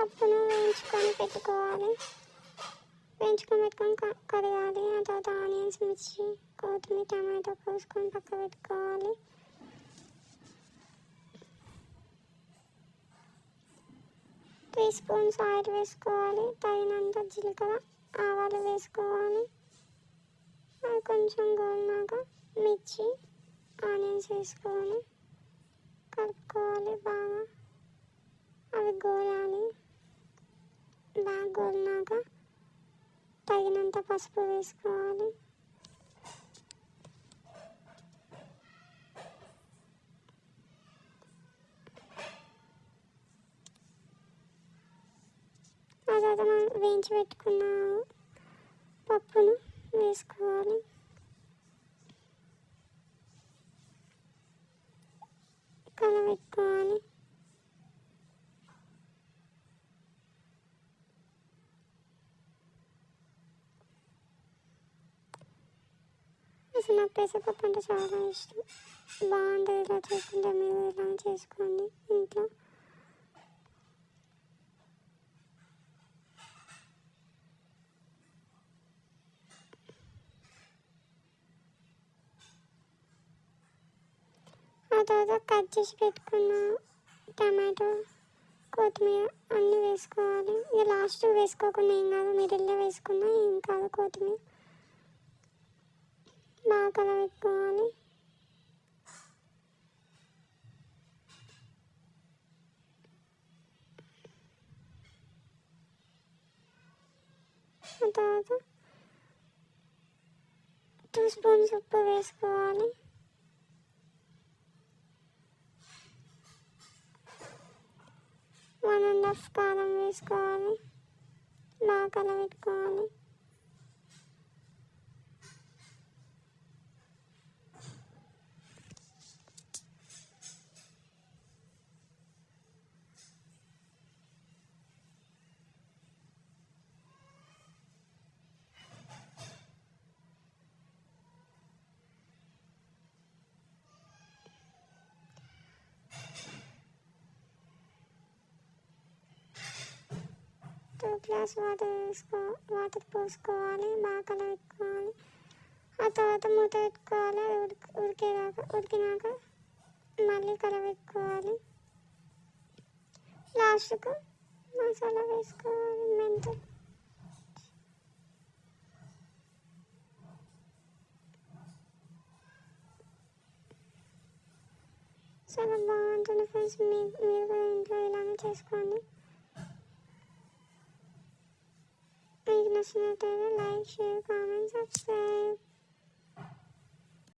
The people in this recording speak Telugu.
పప్పును వేయించుకొని పెట్టుకోవాలి. వేయించుకొని పెట్టుకొని క- కడగాలి. ఆ తర్వాత ఆనియన్స్ మిర్చి కొత్తిమీర టమాటో కోసుకొని పక్క పెట్టుకోవాలి. త్రీ స్పూన్స్ ఆయిల్ వేసుకోవాలి. తగినంత జీలకర్ర ఆవాలు వేసుకోవాలి. అది కొంచెం గోలినాక మిర్చి ఆనియన్స్ వేసుకోవాలి కలుపుకోవాలి బాగా. అవి గోలాలి. బాగా గోలినాక తగినంత పసుపు వేసుకోవాలి. తర్వాత మనం వేయించి పెట్టుకున్న పప్పును వేసుకోవాలి. కలబెట్టుకోవాలి అసలు నాకు పెసరపప్పు అంటే చాలా ఇష్టం. బాగుంటుంది ఇలా చేసుకుంటే మీరు ఇలా చేసుకోండి ఇంట్లో. ఆ తర్వాత కట్ చేసి పెట్టుకున్న టమాటో కొత్తిమీర అన్నీ వేసుకోవాలి. ఇక లాస్ట్ వేసుకోకుండా ఏం కాదు మిడిల్లో వేసుకున్నా ఏం కాదు కొత్తిమీర. బాగా ఎక్కువ అని తర్వాత టూ స్పూన్స్ ఉప్పు వేసుకోవాలి. వన్ అండ్ హాఫ్ కారం వేసుకోవాలి. బాగా కలబెట్టుకోవాలి. పెట్టుకోవాలి గ్లాస్ వాటర్ వేసుకో వాటర్ పోసుకోవాలి బాగా కలబెట్టుకోవాలి ఆ తర్వాత మూత పెట్టుకోవాలి అది ఉడికి ఉడికేదాకా ఉడికినాక మళ్ళీ కలబెట్టుకోవాలి లాస్ట్కు మసాలా వేసుకోవాలి మెంతులు. చాలా బాగుంటుంది ఫ్రెండ్స్ మీరు మీరు కూడా ఇంట్లో ఇలానే చేసుకోండి. listening to the like, share, comment, subscribe.